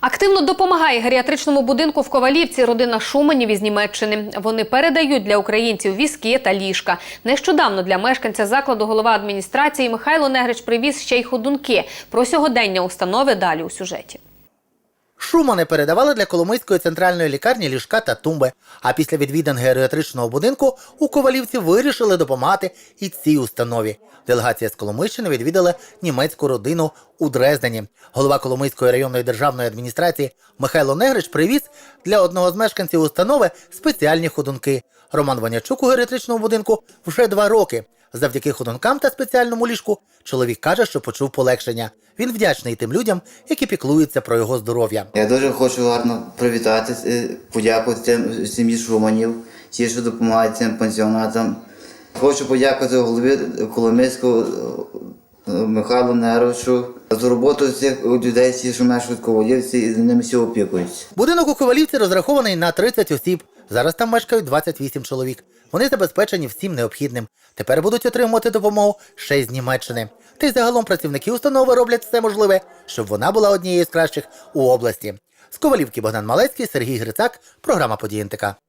Активно допомагає геріатричному будинку в Ковалівці родина Шуманів із Німеччини. Вони передають для українців візки та ліжка. Нещодавно для мешканця закладу голова адміністрації Михайло Негрич привіз ще й ходунки. Про сьогодення установи далі у сюжеті. Шумани передавали для Коломийської центральної лікарні ліжка та тумби. А після відвідин геріатричного будинку у Ковалівці вирішили допомагати і цій установі. Делегація з Коломийщини відвідала німецьку родину у Дрездені. Голова Коломийської районної державної адміністрації Михайло Негрич привіз для одного з мешканців установи спеціальні ходунки. Роман Ванячук у геріатричному будинку вже два роки. Завдяки ходункам та спеціальному ліжку чоловік каже, що почув полегшення. Він вдячний тим людям, які піклуються про його здоров'я. Я дуже хочу гарно привітати, е, подякувати тим сім'ї Шуманів, ті, що допомагають цим пенсіонатам. Хочу подякувати голові Коломийського е, Михайлу Неровичу за роботу цих людей, що мешкають Ковалівці, і за ними всі опікуються. Будинок у Ковалівці розрахований на 30 осіб. Зараз там мешкають 28 чоловік. Вони забезпечені всім необхідним. Тепер будуть отримувати допомогу ще з Німеччини. Та й загалом працівники установи роблять все можливе, щоб вона була однією з кращих у області. З Ковалівки Богдан Малецький, Сергій Грицак, програма «Події НТК».